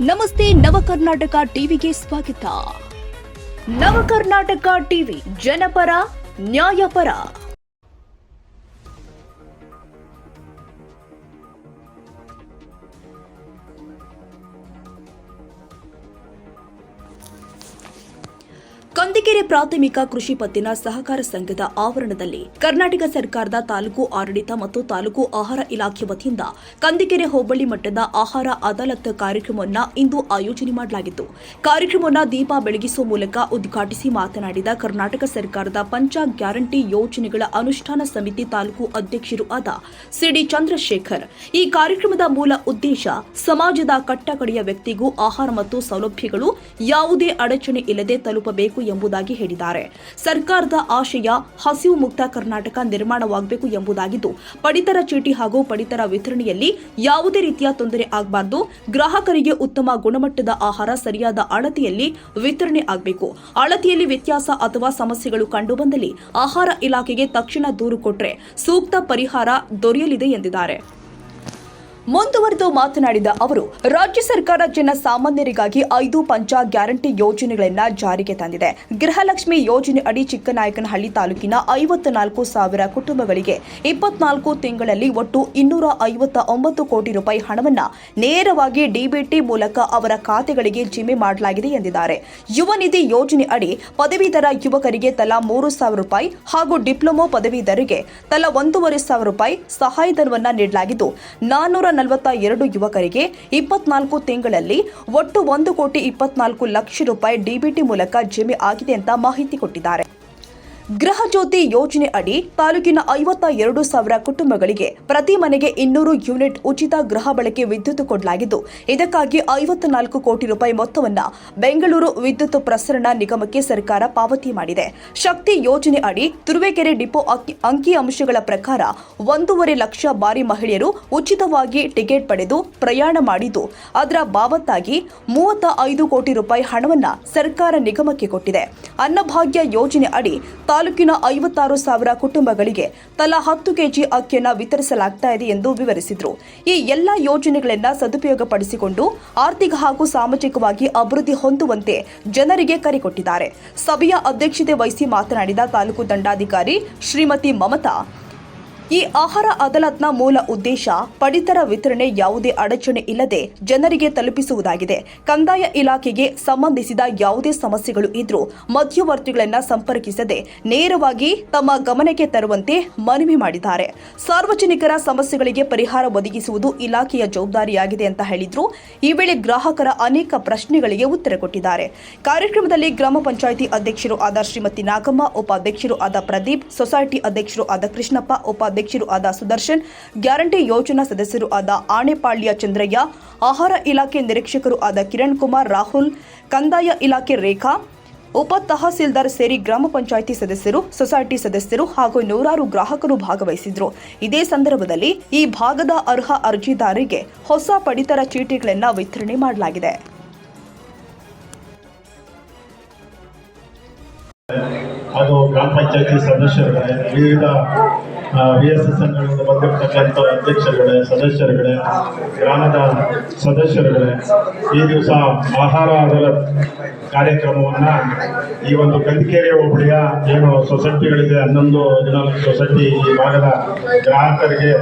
ನಮಸ್ತೆ ನವಕರ್ನಾಟಕ ಟಿವಿಗೆ ಸ್ವಾಗತ. ನವಕರ್ನಾಟಕ ಟಿವಿ ಜನಪರ ನ್ಯಾಯಪರ. ಕಂದಿಕೆರೆ ಪ್ರಾಥಮಿಕ ಕೃಷಿ ಪತ್ತಿನ ಸಹಕಾರ ಸಂಘದ ಆವರಣದಲ್ಲಿ ಕರ್ನಾಟಕ ಸರ್ಕಾರದ ತಾಲೂಕು ಆಡಳಿತ ಮತ್ತು ತಾಲೂಕು ಆಹಾರ ಇಲಾಖೆ ವತಿಯಿಂದ ಕಂದಿಕೆರೆ ಹೋಬಳಿ ಮಟ್ಟದ ಆಹಾರ ಅದಾಲತ್ ಕಾರ್ಯಕ್ರಮವನ್ನು ಇಂದು ಆಯೋಜನೆ ಮಾಡಲಾಗಿತ್ತು. ಕಾರ್ಯಕ್ರಮವನ್ನು ದೀಪ ಬೆಳಗಿಸುವ ಮೂಲಕ ಉದ್ಘಾಟಿಸಿ ಮಾತನಾಡಿದ ಕರ್ನಾಟಕ ಸರ್ಕಾರದ ಪಂಚ ಗ್ಯಾರಂಟಿ ಯೋಜನೆಗಳ ಅನುಷ್ಠಾನ ಸಮಿತಿ ತಾಲೂಕು ಅಧ್ಯಕ್ಷರು ಆದ ಸಿಡಿ ಚಂದ್ರಶೇಖರ್. ಈ ಕಾರ್ಯಕ್ರಮದ ಮೂಲ ಉದ್ದೇಶ ಸಮಾಜದ ಕಟ್ಟಕಡೆಯ ವ್ಯಕ್ತಿಗೂ ಆಹಾರ ಮತ್ತು ಸೌಲಭ್ಯಗಳು ಯಾವುದೇ ಅಡಚಣೆ ಇಲ್ಲದೆ ತಲುಪಬೇಕು ಎಂಬುದಾಗಿ ಹೇಳಿದ್ದಾರೆ. ಸರ್ಕಾರದ ಆಶಯ ಹಸಿವು ಮುಕ್ತ ಕರ್ನಾಟಕ ನಿರ್ಮಾಣವಾಗಬೇಕು ಎಂಬುದಾಗಿದ್ದು, ಪಡಿತರ ಚೀಟಿ ಹಾಗೂ ಪಡಿತರ ವಿತರಣೆಯಲ್ಲಿ ಯಾವುದೇ ರೀತಿಯ ತೊಂದರೆ ಆಗಬಾರದು. ಗ್ರಾಹಕರಿಗೆ ಉತ್ತಮ ಗುಣಮಟ್ಟದ ಆಹಾರ ಸರಿಯಾದ ಅಳತೆಯಲ್ಲಿ ವಿತರಣೆ ಆಗಬೇಕು. ಅಳತೆಯಲ್ಲಿ ವ್ಯತ್ಯಾಸ ಅಥವಾ ಸಮಸ್ಯೆಗಳು ಕಂಡುಬಂದಲ್ಲಿ ಆಹಾರ ಇಲಾಖೆಗೆ ತಕ್ಷಣ ದೂರು ಕೊಟ್ಟರೆ ಸೂಕ್ತ ಪರಿಹಾರ ದೊರೆಯಲಿದೆ ಎಂದಿದ್ದಾರೆ. ಮುಂದುವರೆದು ಮಾತನಾಡಿದ ಅವರು, ರಾಜ್ಯ ಸರ್ಕಾರ ಜನ ಸಾಮಾನ್ಯರಿಗಾಗಿ ಐದು ಪಂಚ ಗ್ಯಾರಂಟಿ ಯೋಜನೆಗಳನ್ನು ಜಾರಿಗೆ ತಂದಿದೆ. ಗೃಹಲಕ್ಷ್ಮಿ ಯೋಜನೆ ಅಡಿ ಚಿಕ್ಕನಾಯಕನಹಳ್ಳಿ ತಾಲೂಕಿನ ಐವತ್ನಾಲ್ಕು ಸಾವಿರ ಕುಟುಂಬಗಳಿಗೆ ಇಪ್ಪತ್ನಾಲ್ಕು ತಿಂಗಳಲ್ಲಿ ಒಟ್ಟು ಇನ್ನೂರ ಐವತ್ತ ಒಂಬತ್ತು ಕೋಟಿ ರೂಪಾಯಿ ಹಣವನ್ನ ನೇರವಾಗಿ ಡಿಬಿಟಿ ಮೂಲಕ ಅವರ ಖಾತೆಗಳಿಗೆ ಜಿಮೆ ಮಾಡಲಾಗಿದೆ ಎಂದಿದ್ದಾರೆ. ಯುವ ನಿಧಿ ಯೋಜನೆ ಅಡಿ ಪದವೀಧರ ಯುವಕರಿಗೆ ತಲಾ ಮೂರು ಸಾವಿರ ರೂಪಾಯಿ ಹಾಗೂ ಡಿಪ್ಲೊಮೊ ಪದವೀಧರಿಗೆ ತಲಾ ಒಂದೂವರೆ ಸಾವಿರ ರೂಪಾಯಿ ಸಹಾಯಧನವನ್ನು ನೀಡಲಾಗಿದ್ದು ನಾನ್ನೂರ ನಲವತ್ತ ಎರಡು ಯುವಕರಿಗೆ ಇಪ್ಪತ್ನಾಲ್ಕು ತಿಂಗಳಲ್ಲಿ ಒಟ್ಟು ಒಂದು ಕೋಟಿ ಇಪ್ಪತ್ನಾಲ್ಕು ಲಕ್ಷ ರೂಪಾಯಿ ಡಿಬಿಟಿ ಮೂಲಕ ಜಮೆ ಆಗಿದೆ ಅಂತ ಮಾಹಿತಿ ಕೊಟ್ಟಿದ್ದಾರೆ. ಗೃಹ ಜ್ಯೋತಿ ಯೋಜನೆ ಅಡಿ ತಾಲೂಕಿನ ಐವತ್ತ ಎರಡು ಸಾವಿರ ಕುಟುಂಬಗಳಿಗೆ ಪ್ರತಿ ಮನೆಗೆ ಇನ್ನೂರು ಯೂನಿಟ್ ಉಚಿತ ಗೃಹ ಬಳಕೆ ವಿದ್ಯುತ್ ಕೊಡಲಾಗಿದ್ದು, ಇದಕ್ಕಾಗಿ ಐವತ್ನಾಲ್ಕು ಕೋಟಿ ರೂಪಾಯಿ ಮೊತ್ತವನ್ನ ಬೆಂಗಳೂರು ವಿದ್ಯುತ್ ಪ್ರಸರಣ ನಿಗಮಕ್ಕೆ ಸರ್ಕಾರ ಪಾವತಿ ಮಾಡಿದೆ. ಶಕ್ತಿ ಯೋಜನೆ ಅಡಿ ತುರುವೇಕೆರೆ ಡಿಪೋ ಅಂಕಿ ಅಂಶಗಳ ಪ್ರಕಾರ ಒಂದೂವರೆ ಲಕ್ಷ ಬಾರಿ ಮಹಿಳೆಯರು ಉಚಿತವಾಗಿ ಟಿಕೆಟ್ ಪಡೆದು ಪ್ರಯಾಣ ಮಾಡಿದ್ದು, ಅದರ ಬಾಬತ್ತಾಗಿ ಮೂವತ್ತ ಐದು ಕೋಟಿ ರೂಪಾಯಿ ಹಣವನ್ನ ಸರ್ಕಾರ ನಿಗಮಕ್ಕೆ ಕೊಟ್ಟಿದೆ. ಅನ್ನಭಾಗ್ಯ ಯೋಜನೆ ಅಡಿ ತಾಲೂಕಿನ ಐವತ್ತಾರು ಸಾವಿರ ಕುಟುಂಬಗಳಿಗೆ ತಲಾ ಹತ್ತು ಕೆಜಿ ಅಕ್ಕಿಯನ್ನು ವಿತರಿಸಲಾಗ್ತಾ ಇದೆ ಎಂದು ವಿವರಿಸಿದರು. ಈ ಎಲ್ಲ ಯೋಜನೆಗಳನ್ನು ಸದುಪಯೋಗಪಡಿಸಿಕೊಂಡು ಆರ್ಥಿಕ ಹಾಗೂ ಸಾಮಾಜಿಕವಾಗಿ ಅಭಿವೃದ್ಧಿ ಹೊಂದುವಂತೆ ಜನರಿಗೆ ಕರೆ ಕೊಟ್ಟಿದ್ದಾರೆ. ಸಭೆಯ ಅಧ್ಯಕ್ಷತೆ ವಹಿಸಿ ಮಾತನಾಡಿದ ತಾಲೂಕು ದಂಡಾಧಿಕಾರಿ ಶ್ರೀಮತಿ ಮಮತಾ ಈ ಆಹಾರ ಅದಾಲತ್ನ ಮೂಲ ಉದ್ದೇಶ ಪಡಿತರ ವಿತರಣೆ ಯಾವುದೇ ಅಡಚಣೆ ಇಲ್ಲದೆ ಜನರಿಗೆ ತಲುಪಿಸುವುದಾಗಿದೆ. ಕಂದಾಯ ಇಲಾಖೆಗೆ ಸಂಬಂಧಿಸಿದ ಯಾವುದೇ ಸಮಸ್ಯೆಗಳು ಇದ್ರೂ ಮಧ್ಯವರ್ತಿಗಳನ್ನ ಸಂಪರ್ಕಿಸದೆ ನೇರವಾಗಿ ತಮ್ಮ ಗಮನಕ್ಕೆ ತರುವಂತೆ ಮನವಿ ಮಾಡಿದ್ದಾರೆ. ಸಾರ್ವಜನಿಕರ ಸಮಸ್ಯೆಗಳಿಗೆ ಪರಿಹಾರ ಒದಗಿಸುವುದು ಇಲಾಖೆಯ ಜವಾಬ್ದಾರಿಯಾಗಿದೆ ಅಂತ ಹೇಳಿದ್ರು. ಈ ವೇಳೆ ಗ್ರಾಹಕರ ಅನೇಕ ಪ್ರಶ್ನೆಗಳಿಗೆ ಉತ್ತರ ಕೊಟ್ಟಿದ್ದಾರೆ. ಕಾರ್ಯಕ್ರಮದಲ್ಲಿ ಗ್ರಾಮ ಪಂಚಾಯಿತಿ ಅಧ್ಯಕ್ಷರು ಆದ ಶ್ರೀಮತಿ ನಾಗಮ್ಮ, ಉಪಾಧ್ಯಕ್ಷರು ಆದ ಪ್ರದೀಪ್, ಸೊಸೈಟಿ ಅಧ್ಯಕ್ಷರು ಆದ ಕೃಷ್ಣಪ್ಪ ಉಪಾಧ್ಯಕ್ಷರು ಆದ ಸುದರ್ಶನ್, ಗ್ಯಾರಂಟಿ ಯೋಜನಾ ಸದಸ್ಯರು ಆದ ಆಣೆಪಾಳ್ಯ ಚಂದ್ರಯ್ಯ, ಆಹಾರ ಇಲಾಖೆ ನಿರೀಕ್ಷಕರು ಆದ ಕಿರಣ್ ಕುಮಾರ್ ರಾಹುಲ್, ಕಂದಾಯ ಇಲಾಖೆ ರೇಖಾ, ಉಪ ತಹಸೀಲ್ದಾರ್ ಸೇರಿ ಗ್ರಾಮ ಪಂಚಾಯಿತಿ ಸದಸ್ಯರು, ಸೊಸೈಟಿ ಸದಸ್ಯರು ಹಾಗೂ ನೂರಾರು ಗ್ರಾಹಕರು ಭಾಗವಹಿಸಿದ್ರು. ಇದೇ ಸಂದರ್ಭದಲ್ಲಿ ಈ ಭಾಗದ ಅರ್ಹ ಅರ್ಜಿದಾರರಿಗೆ ಹೊಸ ಪಡಿತರ ಚೀಟಿಗಳನ್ನು ವಿತರಣೆ ಮಾಡಲಾಗಿದೆ. ಹಾಗೂ ಗ್ರಾಮ ಪಂಚಾಯತಿ ಸದಸ್ಯರುಗಳೇ ವಿವಿಧ ವಿ ಎಸ್ ಎಸ್ ಎನ್ಗಳಿಂದ ಬಂದಿರತಕ್ಕಂಥ ಅಧ್ಯಕ್ಷರುಗಳೇ, ಸದಸ್ಯರುಗಳೇ, ಗ್ರಾಮದ ಸದಸ್ಯರುಗಳೇ, ಈ ದಿವಸ ಆಹಾರ ಅದಾಲತ್ ಕಾರ್ಯಕ್ರಮವನ್ನು ಈ ಒಂದು ಕಂದಿಕೇರಿ ಹೋಬಳಿಯ ಏನು ಸೊಸೈಟಿಗಳಿದೆ, ಹನ್ನೊಂದು ಹದಿನಾಲ್ಕು ಸೊಸೈಟಿ ಈ ಭಾಗದ ಗ್ರಾಹಕರಿಗೆ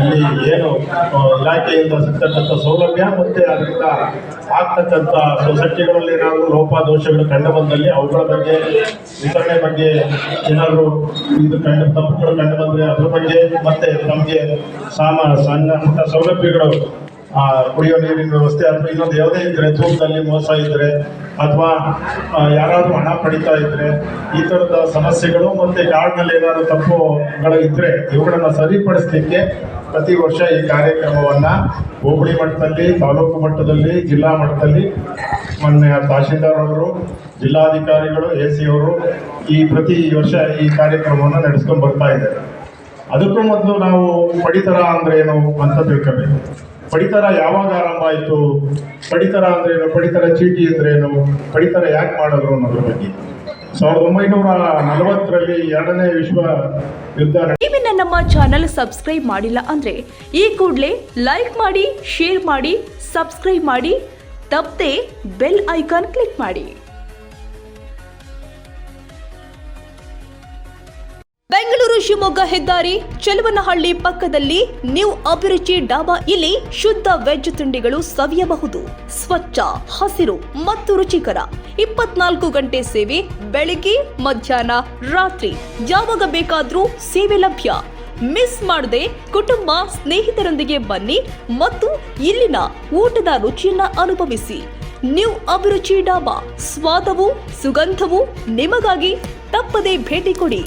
ಇಲ್ಲಿ ಏನು ಇಲಾಖೆಯಿಂದ ಸಿಗ್ತಕ್ಕಂಥ ಸೌಲಭ್ಯ ಮತ್ತು ಅದರಿಂದ ಆಗ್ತಕ್ಕಂಥ ಸೊಸೈಟಿಗಳಲ್ಲಿ ಏನಾದರೂ ಲೋಪದೋಷಗಳು ಕಂಡು ಬಂದಲ್ಲಿ, ಅವುಗಳ ಬಗ್ಗೆ ವಿತರಣೆ ಬಗ್ಗೆ ಏನಾದರೂ ಇದು ಕಂಡು ತಪ್ಪುಗಳು ಕಂಡು ಬಂದರೆ ಅದ್ರ ಬಗ್ಗೆ ಮತ್ತೆ ನಮಗೆ ಸಾಮ ಸಣ್ಣ ಸೌಲಭ್ಯಗಳು ಕುಡಿಯೋ ನೀರಿನ ವ್ಯವಸ್ಥೆ ಅಥವಾ ಇನ್ನೊಂದು ಯಾವುದೇ ಇದ್ರೆ ತೂಕದಲ್ಲಿ ಮೋಸ ಇದ್ರೆ ಅಥವಾ ಯಾರಾದರೂ ಹಣ ಪಡಿತಾ ಇದ್ರೆ ಈ ಥರದ ಸಮಸ್ಯೆಗಳು ಮತ್ತೆ ಕಾರ್ಡ್ನಲ್ಲಿ ಏನಾದರೂ ತಪ್ಪುಗಳು ಇದ್ರೆ ಇವುಗಳನ್ನು ಸರಿಪಡಿಸಲಿಕ್ಕೆ ಪ್ರತಿ ವರ್ಷ ಈ ಕಾರ್ಯಕ್ರಮವನ್ನ ಹೋಬಳಿ ಮಟ್ಟದಲ್ಲಿ, ತಾಲೂಕು ಮಟ್ಟದಲ್ಲಿ, ಜಿಲ್ಲಾ ಮಟ್ಟದಲ್ಲಿ ಮೊನ್ನೆ ತಹಶೀಲ್ದಾರ್ ಅವರು, ಜಿಲ್ಲಾಧಿಕಾರಿಗಳು, ಎ ಸಿ ಅವರು ಈ ಪ್ರತಿ ವರ್ಷ ಈ ಕಾರ್ಯಕ್ರಮವನ್ನು ನಡೆಸ್ಕೊಂಡು ಬರ್ತಾ ಇದ್ದಾರೆ. ಅದಕ್ಕೂ ಮೊದಲು ನಾವು ಪಡಿತರ ಅಂದ್ರೆ ಏನು ಅಂತ ತಿಳ್ಕೋಬೇಕು. ಪಡಿತರ ಯಾವಾಗ ಆರಂಭ ಆಯಿತು? ಪಡಿತರ ಅಂದ್ರೆ ಏನು? ಪಡಿತರ ಚೀಟಿ ಅಂದ್ರೆ ಏನು? ಪಡಿತರ ಯಾಕೆ ಮಾಡಿದ್ರು ಅನ್ನೋದ್ರ ಬಗ್ಗೆ. ಸಾವಿರದ ಒಂಬೈನೂರ ನಲವತ್ತರಲ್ಲಿ ಎರಡನೇ ವಿಶ್ವ ಯುದ್ಧ ನೀವಿನ್ನ ನಮ್ಮ ಚಾನೆಲ್ ಸಬ್ಸ್ಕ್ರೈಬ್ ಮಾಡಿಲ್ಲ ಅಂದ್ರೆ ಈ ಕೂಡಲೇ ಲೈಕ್ ಮಾಡಿ, ಶೇರ್ ಮಾಡಿ, ಸಬ್ಸ್ಕ್ರೈಬ್ ಮಾಡಿ ತಪ್ಪದೆ ಬೆಲ್ ಐಕಾನ್ ಕ್ಲಿಕ್ ಮಾಡಿ. ಬೆಂಗಳೂರು ಶಿವಮೊಗ್ಗ ಹೆದ್ದಾರಿ ಚೆಲುವನಹಳ್ಳಿ ಪಕ್ಕದಲ್ಲಿ ನ್ಯೂ ಅಭಿರುಚಿ ಡಾಬಾ. ಇಲ್ಲಿ ಶುದ್ಧ ವೆಜ್ ತಿಂಡಿಗಳು ಸವಿಯಬಹುದು. ಸ್ವಚ್ಛ, ಹಸಿರು ಮತ್ತು ರುಚಿಕರ. ಇಪ್ಪತ್ನಾಲ್ಕು ಗಂಟೆ ಸೇವೆ, ಬೆಳಿಗ್ಗೆ, ಮಧ್ಯಾಹ್ನ, ರಾತ್ರಿ. ಯಾವಾಗ ಬೇಕಾದ್ರೂ ಸೇವೆ ಲಭ್ಯ. ಮಿಸ್ ಮಾಡದೆ ಕುಟುಂಬ ಸ್ನೇಹಿತರೊಂದಿಗೆ ಬನ್ನಿ ಮತ್ತು ಇಲ್ಲಿನ ಊಟದ ರುಚಿಯನ್ನ ಅನುಭವಿಸಿ. ನ್ಯೂ ಅಭಿರುಚಿ ಡಾಬಾ. ಸ್ವಾದವು, ಸುಗಂಧವು ನಿಮಗಾಗಿ ತಪ್ಪದೇ ಭೇಟಿ ಕೊಡಿ.